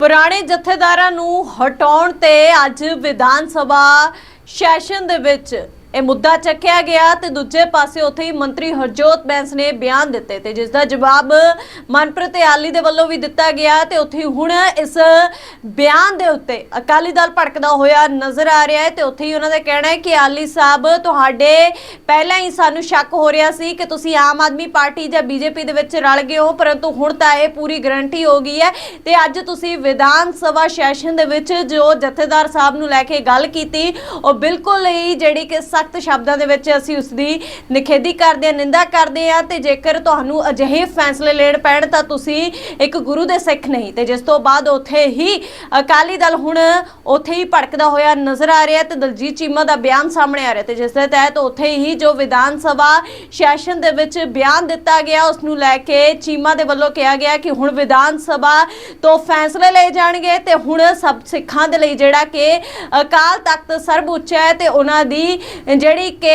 ਪੁਰਾਣੇ ਜਥੇਦਾਰਾਂ ਨੂੰ ਹਟਾਉਣ ਤੇ ਅੱਜ ਵਿਧਾਨ ਸਭਾ ਸੈਸ਼ਨ ਦੇ ਵਿੱਚ ਇਹ ਮੁੱਦਾ ਚੱਕਿਆ ਗਿਆ ਤੇ ਦੂਜੇ ਪਾਸੇ ਉੱਥੇ ਹੀ ਮੰਤਰੀ ਹਰਜੋਤ ਬੈਂਸ ਨੇ ਬਿਆਨ ਦਿੱਤੇ ਤੇ ਜਿਸ ਦਾ ਜਵਾਬ ਮਨਪ੍ਰੀਤ ਆਲੀ ਦੇ ਵੱਲੋਂ ਵੀ ਦਿੱਤਾ ਗਿਆ ਤੇ ਉੱਥੇ ਹੁਣ ਇਸ ਬਿਆਨ ਦੇ ਉੱਤੇ ਅਕਾਲੀ ਦਲ ਭੜਕਦਾ ਹੋਇਆ ਨਜ਼ਰ ਆ ਰਿਹਾ ਹੈ ਤੇ ਉੱਥੇ ਹੀ ਉਹਨਾਂ ਦਾ ਕਹਿਣਾ ਹੈ ਕਿ ਆਲੀ ਸਾਹਿਬ, ਤੁਹਾਡੇ ਪਹਿਲਾਂ ਹੀ ਸਾਨੂੰ ਸ਼ੱਕ ਹੋ ਰਿਹਾ ਸੀ ਕਿ ਤੁਸੀਂ ਆਮ ਆਦਮੀ ਪਾਰਟੀ ਜਾਂ ਬੀਜੇਪੀ ਦੇ ਵਿੱਚ ਰਲ ਗਏ ਹੋ, ਪਰੰਤੂ ਹੁਣ ਤਾਂ ਇਹ ਪੂਰੀ ਗਰੰਟੀ ਹੋ ਗਈ ਹੈ ਤੇ ਅੱਜ ਤੁਸੀਂ ਵਿਧਾਨ ਸਭਾ ਸੈਸ਼ਨ ਦੇ ਵਿੱਚ ਜੋ ਜਥੇਦਾਰ ਸਾਹਿਬ ਨੂੰ ਲੈ ਕੇ ਗੱਲ ਕੀਤੀ, ਉਹ ਬਿਲਕੁਲ ਹੀ ਜਿਹੜੀ ਕਿ ਸਖਤ ਸ਼ਬਦਾਂ ਦੇ ਵਿੱਚ ਅਸੀਂ ਉਸ ਦੀ ਨਿਖੇਧੀ ਕਰਦੇ ਹਾਂ, ਨਿੰਦਾ ਕਰਦੇ ਹਾਂ ਤੇ ਜੇਕਰ ਤੁਹਾਨੂੰ ਅਜਿਹੇ ਫੈਸਲੇ ਲੈਣ ਪੈਣ ਤਾਂ ਤੁਸੀਂ ਇੱਕ ਗੁਰੂ ਦੇ ਸਿੱਖ ਨਹੀਂ। ਤੇ ਜਿਸ ਤੋਂ ਬਾਅਦ ਉੱਥੇ ਹੀ ਅਕਾਲੀ ਦਲ ਹੁਣ ਉੱਥੇ ਹੀ ਭੜਕਦਾ ਹੋਇਆ ਨਜ਼ਰ ਆ ਰਿਹਾ ਤੇ ਦਲਜੀਤ ਚੀਮਾ ਦਾ ਬਿਆਨ ਸਾਹਮਣੇ ਆ ਰਿਹਾ ਤੇ ਜਿਸ ਦੇ ਤਹਿਤ ਉੱਥੇ ਹੀ ਜੋ ਵਿਧਾਨ ਸਭਾ ਸੈਸ਼ਨ ਦੇ ਵਿੱਚ ਬਿਆਨ ਦਿੱਤਾ ਗਿਆ, ਉਸ ਨੂੰ ਲੈ ਕੇ ਚੀਮਾ ਦੇ ਵੱਲੋਂ ਕਿਹਾ ਗਿਆ ਕਿ ਹੁਣ ਵਿਧਾਨ ਸਭਾ ਤੋਂ ਫੈਸਲੇ ਲਏ ਜਾਣਗੇ ਤੇ ਹੁਣ ਸਭ ਸਿੱਖਾਂ ਦੇ ਲਈ ਜਿਹੜਾ ਕਿ ਅਕਾਲ ਤਖਤ ਸਰਵਉੱਚ ਹੈ ਤੇ ਉਹਨਾਂ ਦੀ ਜਿਹੜੀ ਕਿ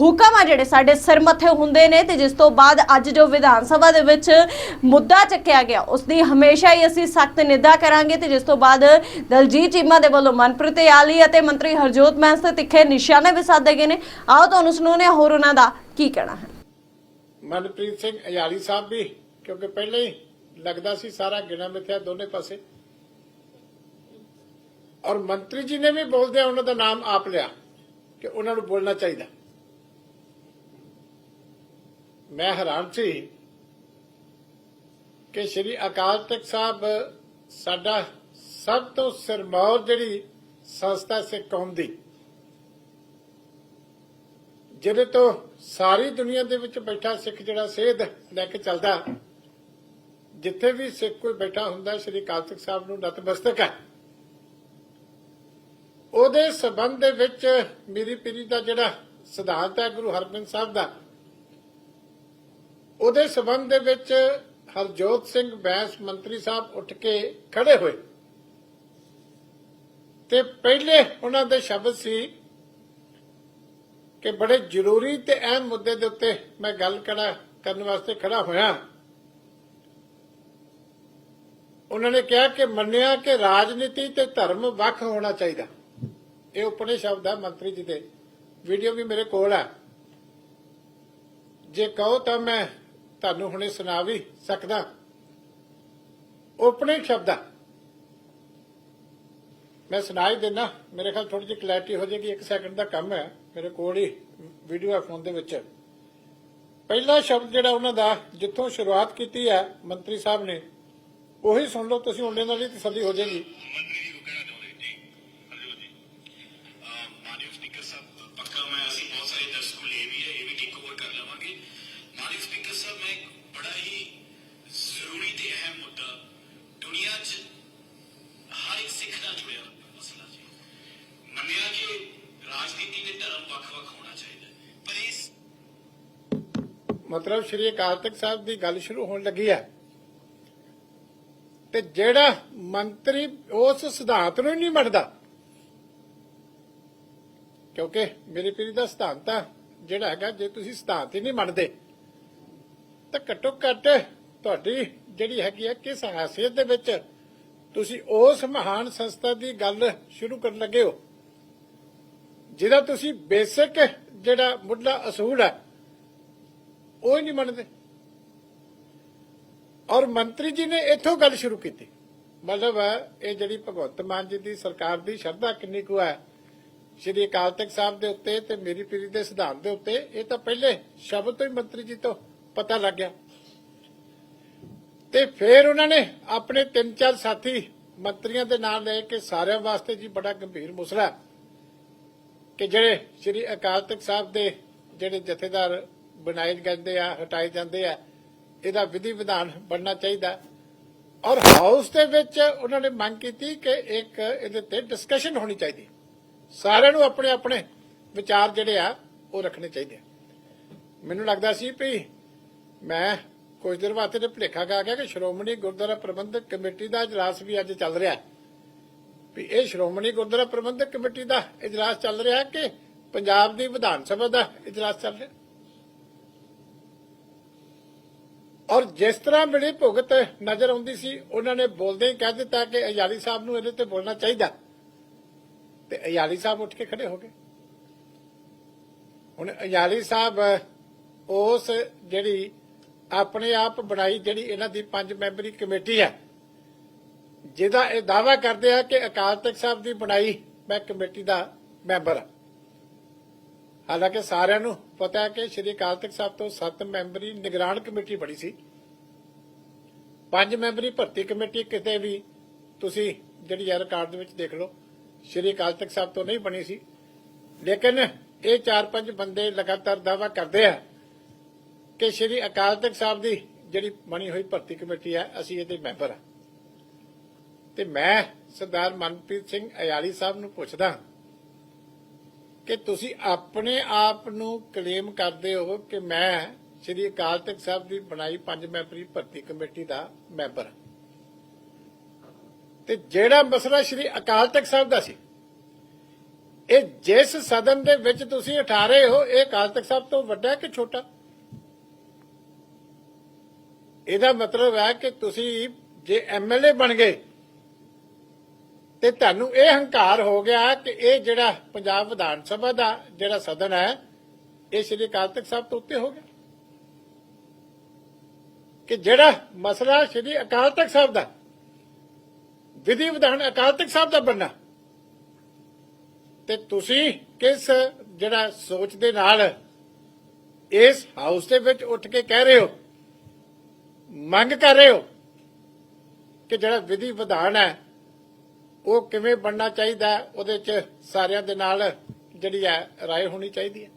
ਹੁਕਮ ਆ ਜਿਹੜੇ ਸਾਡੇ ਸਿਰ ਮੱਥੇ ਹੁੰਦੇ ਨੇ ਤੇ ਜਿਸ ਤੋਂ ਬਾਅਦ ਅੱਜ ਜੋ ਵਿਧਾਨ ਸਭਾ ਦੇ ਵਿੱਚ ਮੁੱਦਾ ਚੱਕਿਆ ਗਿਆ, ਉਸ ਦੀ ਹਮੇਸ਼ਾ ਹੀ ਅਸੀਂ ਸਖਤ ਨਿੰਦਾ ਕਰਾਂਗੇ ਤੇ ਜਿਸ ਤੋਂ ਬਾਅਦ ਦਲਜੀਤ ਚੀਮਾ ਦੇ ਵੱਲੋਂ ਮਨਪ੍ਰੀਤ ਆਲੀ ਅਤੇ ਮੰਤਰੀ ਹਰਜੋਤ ਮੈਂਸ ਤੇ ਤਿੱਖੇ ਨਿਸ਼ਾਨੇ ਵੀ ਸਾਧੇ ਗਏ ਨੇ। ਆਓ ਤੁਹਾਨੂੰ ਸੁਣਾਉਂਦੇ ਹਾਂ ਹੋਰ ਉਹਨਾਂ ਦਾ ਕੀ ਕਹਿਣਾ ਹੈ। ਮਨਪ੍ਰੀਤ ਸਿੰਘ ਅਯਾਲੀ ਸਾਹਿਬ ਵੀ, ਕਿਉਂਕਿ ਪਹਿਲਾਂ ਹੀ ਲੱਗਦਾ ਸੀ ਸਾਰਾ ਗਿਣਾ ਮਿਥਿਆ ਦੋਨੇ ਪਾਸੇ। ਔਰ ਮੰਤਰੀ ਜੀ ਨੇ ਵੀ ਬੋਲਦੇ ਉਹਨਾਂ ਦਾ ਨਾਮ ਆਪ ਲਿਆ। ਕਿ ਉਹਨਾਂ ਨੂੰ ਬੋਲਣਾ ਚਾਹੀਦਾ। ਮੈਂ ਹੈਰਾਨ ਸੀ ਕਿ ਸ਼੍ਰੀ ਅਕਾਲ ਤਖਤ ਸਾਹਿਬ ਸਾਡਾ ਸਭ ਤੋਂ ਸਿਰਮੌਰ ਜਿਹੜੀ ਸੰਸਥਾ ਸਿੱਖ ਕੌਮ ਦੀ, ਜਿਹਦੇ ਤੋਂ ਸਾਰੀ ਦੁਨੀਆ ਦੇ ਵਿੱਚ ਬੈਠਾ ਸਿੱਖ ਜਿਹੜਾ ਸੇਧ ਲੈ ਕੇ ਚੱਲਦਾ, ਜਿੱਥੇ ਵੀ ਸਿੱਖ ਕੋਈ ਬੈਠਾ ਹੁੰਦਾ, ਸ਼੍ਰੀ ਅਕਾਲ ਤਖਤ ਸਾਹਿਬ ਨੂੰ ਨਤਮਸਤਕ ਹੈ। ਉਹਦੇ ਸਬੰਧ ਦੇ ਵਿੱਚ ਮੇਰੀ ਪੀਰੀ ਦਾ ਜਿਹੜਾ ਸਿਧਾਂਤ ਹੈ ਗੁਰੂ ਹਰਗੋਬਿੰਦ ਸਾਹਿਬ ਦਾ, ਉਹਦੇ ਸਬੰਧ ਦੇ ਵਿੱਚ ਹਰਜੋਤ ਸਿੰਘ ਬੈਂਸ ਮੰਤਰੀ ਸਾਹਿਬ ਉੱਠ ਕੇ ਖੜੇ ਹੋਏ। ਤੇ ਪਹਿਲੇ ਉਹਨਾਂ ਦੇ ਸ਼ਬਦ ਸੀ ਕਿ ਬੜੇ ਜ਼ਰੂਰੀ ਤੇ ਅਹਿਮ ਮੁੱਦੇ ਦੇ ਉੱਤੇ ਮੈਂ ਗੱਲ ਕਰਾਂ ਕਰਨ ਵਾਸਤੇ ਖੜਾ ਹੋਇਆ। ਉਹਨਾਂ ਨੇ ਕਿਹਾ ਕਿ ਮੰਨਿਆ ਕਿ ਰਾਜਨੀਤੀ ਤੇ ਧਰਮ ਵੱਖ ਹੋਣਾ ਚਾਹੀਦਾ। ਇਹ ਉਪਨੇ ਸ਼ਬਦ ਹੈ ਮੰਤਰੀ ਜੀ ਦੇ। ਵੀਡੀਓ ਵੀ ਮੇਰੇ ਕੋਲ ਹੈ ਜੇ ਕਹੋ ਤਾਂ ਮੈਂ ਤੁਹਾਨੂੰ ਹੁਣੇ ਸੁਣਾ ਵੀ ਸਕਦਾ। ਉਪਨੇ ਸ਼ਬਦ ਹੈ ਮੈਂ ਸੁਣਾਈ ਦੇਣਾ ਮੇਰੇ ਖਿਆਲ ਥੋੜੀ ਜਿਹੀ ਕਲੈਰਿਟੀ ਹੋ ਜਾਏਗੀ। 1 ਸੈਕਿੰਡ ਦਾ ਕੰਮ ਹੈ ਮੇਰੇ ਕੋਲ ਹੀ ਵੀਡੀਓ ਹੈ ਫੋਨ ਦੇ ਵਿੱਚ। ਪਹਿਲਾ ਸ਼ਬਦ ਜਿਹੜਾ ਉਹਨਾਂ ਦਾ ਜਿੱਥੋਂ ਸ਼ੁਰੂਆਤ ਕੀਤੀ ਹੈ ਮੰਤਰੀ ਸਾਹਿਬ ਨੇ, ਉਹੀ ਸੁਣ ਲਓ। ਤੁਸੀਂ ਉਹਦੇ ਨਾਲ ਹੀ ਤਸੱਲੀ ਹੋ ਜਾਏਗੀ। ਮਤਲਬ ਸ਼੍ਰੀ ਅਕਾਲ ਤਖਤ ਸਾਹਿਬ ਦੀ ਗੱਲ ਸ਼ੁਰੂ ਹੋਣ ਲੱਗੀ ਹੈ। ਤੇ ਜਿਹੜਾ ਮੰਤਰੀ ਉਸ ਸਿਧਾਂਤ ਨੂੰ ਹੀ ਨਹੀਂ ਮੰਨਦਾ, ਕਿਉਂਕਿ ਮੇਰੇ ਪੀਰੀ ਦਾ ਸਿਧਾਂਤ ਆ, ਜਿਹੜਾ ਹੈਗਾ ਜੇ ਤੁਸੀਂ ਸਿਧਾਂਤ ਹੀ ਨਹੀਂ ਮੰਨਦੇ, ਤਾਂ ਘੱਟੋ ਘੱਟ ਤੁਹਾਡੀ ਜਿਹੜੀ ਹੈਗੀ ਹੈ ਕਿਸ ਹਾਸੀਅਤ ਦੇ ਵਿੱਚ ਤੁਸੀਂ ਉਸ ਮਹਾਨ ਸੰਸਥਾ ਦੀ ਗੱਲ ਸ਼ੁਰੂ ਕਰਨ ਲੱਗੇ ਹੋ, ਜਿਹਦਾ ਤੁਸੀਂ ਬੇਸਿਕ ਜਿਹੜਾ ਮੁੱਢਲਾ ਅਸੂਲ ਹੈ ਉਹ ਹੀ ਨਹੀਂ ਮੰਨਦੇ। ਔਰ ਮੰਤਰੀ ਜੀ ਨੇ ਇੱਥੋਂ ਗੱਲ ਸ਼ੁਰੂ ਕੀਤੀ। ਮਤਲਬ ਇਹ ਜਿਹੜੀ ਭਗਵੰਤ ਮਾਨ ਜੀ ਦੀ ਸਰਕਾਰ ਦੀ ਸ਼ਰਧਾ ਕਿੰਨੀ ਕੁ ਹੈ, ਸ਼੍ਰੀ ਅਕਾਲ ਤਖਤ ਸਾਹਿਬ ਦੇ ਉੱਤੇ ਤੇ ਮੇਰੀ ਪੀਰੀ ਦੇ ਸਿਧਾਂਤ ਦੇ ਉੱਤੇ, ਇਹ ਤਾਂ ਪਹਿਲੇ ਸ਼ਬਦ ਤੋਂ ਹੀ ਮੰਤਰੀ ਜੀ ਤੋਂ ਪਤਾ ਲੱਗ ਗਿਆ। ਤੇ ਫਿਰ ਉਹਨਾਂ ਨੇ ਆਪਣੇ ਤਿੰਨ ਚਾਰ ਸਾਥੀ ਮੰਤਰੀਆਂ ਦੇ ਨਾਲ ਲੈ ਕੇ ਸਾਰਿਆਂ ਵਾਸਤੇ ਜੀ ਬੜਾ ਗੰਭੀਰ ਮੁਸਲਾ ਕਿ ਜਿਹੜੇ ਸ਼੍ਰੀ ਅਕਾਲ ਤਖਤ ਸਾਹਿਬ ਦੇ ਜਿਹੜੇ ਜਥੇਦਾਰ ਬਣਾਏ ਜਾਂਦੇ ਆ, ਹਟਾਏ ਜਾਂਦੇ ਆ, ਇਹਦਾ ਵਿਧੀ ਵਿਧਾਨ ਬਣਨਾ ਚਾਹੀਦਾ। ਔਰ ਹਾਊਸ ਦੇ ਵਿੱਚ ਉਹਨਾਂ ਨੇ ਮੰਗ ਕੀਤੀ ਕਿ ਇੱਕ ਇਹਦੇ ਤੇ ਡਿਸਕਸ਼ਨ ਹੋਣੀ ਚਾਹੀਦੀ। ਸਾਰਿਆਂ ਨੂੰ ਆਪਣੇ ਆਪਣੇ ਵਿਚਾਰ ਜਿਹੜੇ ਆ, ਉਹ ਰੱਖਣੇ ਚਾਹੀਦੇ ਮੈਨੂੰ ਲੱਗਦਾ ਸੀ ਵੀ ਮੈਂ ਕੁਝ ਦਿਨ ਵਾਸਤੇ ਤੇ ਭੁਲੇਖਾ ਗਾ ਗਿਆ ਕਿ ਸ਼੍ਰੋਮਣੀ ਗੁਰਦੁਆਰਾ ਪ੍ਰਬੰਧਕ ਕਮੇਟੀ ਦਾ ਇਜਲਾਸ ਵੀ ਅੱਜ ਚੱਲ ਰਿਹਾ ਵੀ ਇਹ ਸ਼੍ਰੋਮਣੀ ਗੁਰਦੁਆਰਾ ਪ੍ਰਬੰਧਕ ਕਮੇਟੀ ਦਾ ਇਜਲਾਸ ਚੱਲ ਰਿਹਾ ਕਿ ਪੰਜਾਬ ਦੀ ਵਿਧਾਨ ਸਭਾ ਦਾ ਇਜਲਾਸ ਚੱਲ ਰਿਹਾ ਔਰ ਜਿਸ ਤਰ੍ਹਾਂ ਮਿਲੀ ਭੁਗਤ ਨਜ਼ਰ ਆਉਂਦੀ ਸੀ, ਉਹਨਾਂ ਨੇ ਬੋਲਦੇ ਹੀ ਕਹਿ ਦਿੱਤਾ ਕਿ ਅਯਾਲੀ ਸਾਹਿਬ ਨੂੰ ਇਹਦੇ ਤੇ ਬੋਲਣਾ ਚਾਹੀਦਾ। ਤੇ ਅਯਾਲੀ ਸਾਹਿਬ ਉੱਠ ਕੇ ਖੜੇ ਹੋ ਗਏ। ਹੁਣ ਅਯਾਲੀ ਸਾਹਿਬ, ਉਸ ਜਿਹੜੀ ਆਪਣੇ ਆਪ ਬਣਾਈ ਜਿਹੜੀ ਇਹਨਾਂ ਦੀ ਪੰਜ ਮੈਂਬਰੀ ਕਮੇਟੀ ਹੈ, ਜਿਹਦਾ ਇਹ ਦਾਵਾ ਕਰਦੇ ਆ ਕਿ ਅਕਾਲ ਤਖਤ ਸਾਹਿਬ ਦੀ ਬਣਾਈ ਮੈਂ ਕਮੇਟੀ ਦਾ ਮੈਂਬਰ ਹਾਂ। ਹਾਲਾਂਕਿ ਸਾਰਿਆਂ ਨੂੰ ਪਤਾ ਹੈ ਕਿ ਸ਼੍ਰੀ ਅਕਾਲ ਤਖਤ ਸਾਹਿਬ ਤੋਂ 7 ਮੈਂਬਰੀ ਨਿਗਰਾਨ ਕਮੇਟੀ ਬਣੀ ਸੀ। ਪੰਜ ਮੈਂਬਰੀ ਭਰਤੀ ਕਮੇਟੀ ਕਿਤੇ ਵੀ ਤੁਸੀਂ ਜਿਹੜੀ ਹੈ ਰਿਕਾਰਡ ਦੇ ਵਿੱਚ ਦੇਖ ਲਓ, ਸ਼੍ਰੀ ਅਕਾਲ ਤਖਤ ਸਾਹਿਬ ਤੋਂ ਨਹੀਂ ਬਣੀ ਸੀ। ਲੇਕਿਨ ਇਹ ਚਾਰ ਪੰਜ ਬੰਦੇ ਲਗਾਤਾਰ ਦਾਵਾ ਕਰਦੇ ਆ ਕਿ ਸ਼੍ਰੀ ਅਕਾਲ ਤਖਤ ਸਾਹਿਬ ਦੀ ਜਿਹੜੀ ਬਣੀ ਹੋਈ ਭਰਤੀ ਕਮੇਟੀ ਹੈ ਅਸੀਂ ਇਹਦੇ ਮੈਂਬਰ ਹਾਂ ਤੇ ਮੈਂ ਸਰਦਾਰ ਮਨਪ੍ਰੀਤ ਸਿੰਘ ਅਯਾਲੀ ਸਾਹਿਬ ਨੂੰ ਪੁੱਛਦਾ ਕਿ ਤੁਸੀਂ ਆਪਣੇ ਆਪ ਨੂੰ ਕਲੇਮ ਕਰਦੇ ਹੋ ਕਿ ਮੈਂ ਸ਼੍ਰੀ ਅਕਾਲ ਤਖਤ ਸਾਹਿਬ ਦੀ ਬਣਾਈ ਪੰਜ ਮੈਂਬਰੀ ਭਰਤੀ ਕਮੇਟੀ ਦਾ ਮੈਂਬਰ ਹਾਂ। ਤੇ ਜਿਹੜਾ ਮਸਲਾ ਸ਼੍ਰੀ ਅਕਾਲ ਤਖਤ ਸਾਹਿਬ ਦਾ ਸੀ, ਇਹ ਜਿਸ ਸਦਨ ਦੇ ਵਿੱਚ ਤੁਸੀਂ ਉਠਾ ਰਹੇ ਹੋ, ਇਹ ਅਕਾਲ ਤਖਤ ਸਾਹਿਬ ਤੋਂ ਵੱਡਾ ਕਿ ਛੋਟਾ? ਇਹਦਾ ਮਤਲਬ ਹੈ ਕਿ ਤੁਸੀਂ ਜੇ ਐਮਐਲਏ ਬਣ ਗਏ ਤੇ ਤੁਹਾਨੂੰ ਇਹ ਹੰਕਾਰ ਹੋ ਗਿਆ ਕਿ ਇਹ ਜਿਹੜਾ ਪੰਜਾਬ ਵਿਧਾਨ ਸਭਾ ਦਾ ਜਿਹੜਾ ਸਦਨ ਹੈ, ਇਹ ਸ਼੍ਰੀ ਅਕਾਲ ਤਖਤ ਸਾਹਿਬ ਤੋਂ ਉੱਤੇ ਹੋ ਗਿਆ। ਕਿ ਜਿਹੜਾ ਮਸਲਾ ਸ਼੍ਰੀ ਅਕਾਲ ਤਖਤ ਸਾਹਿਬ ਦਾ, ਵਿਧੀ ਵਿਧਾਨ ਅਕਾਲ ਤਖਤ ਸਾਹਿਬ ਦਾ ਬਣਨਾ, ਤੇ ਤੁਸੀਂ ਕਿਸ ਜਿਹੜਾ ਸੋਚ ਦੇ ਨਾਲ ਇਸ ਹਾਊਸ ਦੇ ਵਿੱਚ ਉੱਠ ਕੇ ਕਹਿ ਰਹੇ ਹੋ, ਮੰਗ ਕਰ ਰਹੇ ਹੋ ਕਿ ਜਿਹੜਾ ਵਿਧੀ ਵਿਧਾਨ ਹੈ ਉਹ ਕਿਵੇਂ ਬਣਨਾ ਚਾਹੀਦਾ ਉਹਦੇ ਚ ਸਾਰਿਆਂ ਦੇ ਨਾਲ ਜਿਹੜੀ ਹੈ, ਰਾਏ ਹੋਣੀ ਚਾਹੀਦੀ ਹੈ।